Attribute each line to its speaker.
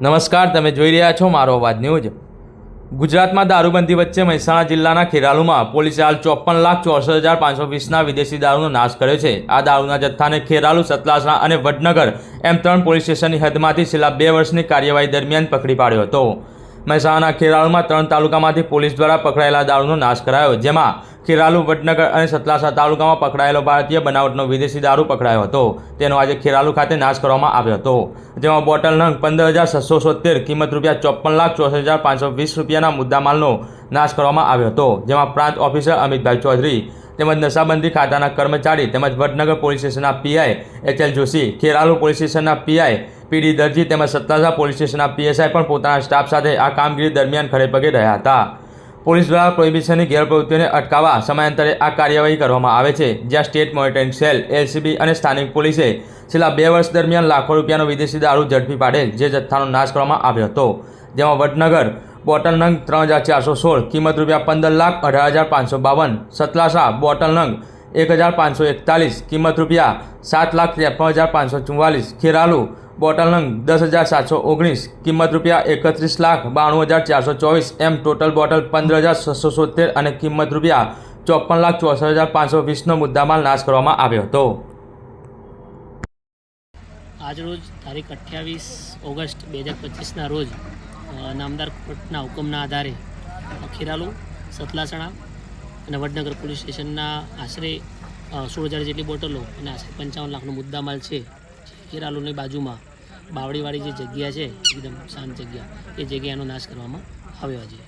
Speaker 1: નમસ્કાર, તમે જોઈ રહ્યા છો મારો અવાજ ન્યૂઝ. ગુજરાતમાં દારૂબંધી વચ્ચે મહેસાણા જિલ્લાના ખેરાલુમાં પોલીસે હાલ ચોપન લાખ ચોસઠ હજાર પાંચસો વીસના વિદેશી દારૂનો નાશ કર્યો છે. આ દારૂના જથ્થાને ખેરાલુ, સતલાસણા અને વડનગર એમ ત્રણ પોલીસ સ્ટેશનની હદમાંથી છેલ્લા બે વર્ષની કાર્યવાહી દરમિયાન પકડી પાડ્યો હતો. મહેસાણાના ખેરાલુમાં ત્રણ તાલુકામાંથી પોલીસ દ્વારા પકડાયેલા દારૂનો નાશ કરાયો, જેમાં ખેરાલુ, વડનગર અને સતલાસા તાલુકામાં પકડાયેલો ભારતીય બનાવટનો વિદેશી દારૂ પકડાયો હતો. તેનો આજે ખેરાલુ ખાતે નાશ કરવામાં આવ્યો હતો, જેમાં બોટલ નંગ પંદર હજાર છસો સોતેર કિંમત રૂપિયા ચોપન લાખ ચોસઠ હજાર પાંચસો વીસ રૂપિયાના મુદ્દામાલનો નાશ કરવામાં આવ્યો હતો, જેમાં પ્રાંત ઓફિસર અમિતભાઈ ચૌધરી તેમજ નશાબંધી ખાતાના કર્મચારી તેમજ વડનગર પોલીસ સ્ટેશનના PI H L Joshi, Kheralu police સ્ટેશનના પીઆઈ પીડી દરજી તેમજ સત્તાસા પોલીસ સ્ટેશનના પીએસઆઈ પણ પોતાના સ્ટાફ સાથે આ કામગીરી દરમિયાન ખડેપગે રહ્યા હતા. પોલીસ દ્વારા પ્રોહિબિશનની ગેરપ્રવૃત્તિઓને અટકાવવા સમયાંતરે આ કાર્યવાહી કરવામાં આવે છે, જ્યાં સ્ટેટ મોનિટરિંગ સેલ, એલસીબી અને સ્થાનિક પોલીસે છેલ્લા બે વર્ષ દરમિયાન લાખો રૂપિયાનો વિદેશી દારૂ ઝડપી પાડેલ, જે જથ્થાનો નાશ કરવામાં આવ્યો હતો. જેમાં વડનગર બોટલ નંગ ત્રણ હજાર ચારસો સોળ, કિંમત રૂપિયા પંદર લાખ અઢાર હજાર પાંચસો બાવન, સતલાસા બોટલ નંગ એક હજાર પાંચસો એકતાલીસ, કિંમત રૂપિયા સાત લાખ ત્રેપન હજાર પાંચસો ચુમ્માલીસ ખેરાલુ, બોટલ નંગ દસ હજાર સાતસો ઓગણીસ, કિંમત રૂપિયા એકત્રીસ લાખ બાણું હજાર ચારસો ચોવીસ, એમ ટોટલ બોટલ પંદર હજાર છસો સોતેર અને કિંમત રૂપિયા ચોપન લાખ ચોસઠ હજાર પાંચસો વીસનો મુદ્દામાલ નાશ કરવામાં આવ્યો હતો.
Speaker 2: આજરોજ તારીખ અઠ્યાવીસ ઓગસ્ટ બે હજાર પચીસના રોજ નામદાર કોર્ટના હુકમના આધારે ખેરાલુ, સતલાસણા અને વડનગર પોલીસ સ્ટેશનના આશરે સોળ હજાર જેટલી બોટલો અને આશરે પંચાવન લાખનો મુદ્દામાલ છે, જે બાજુમાં બાવળીવાળી જે જગ્યા છે, એકદમ શાંત જગ્યા, એ જગ્યાનો નાશ કરવામાં આવ્યો છે.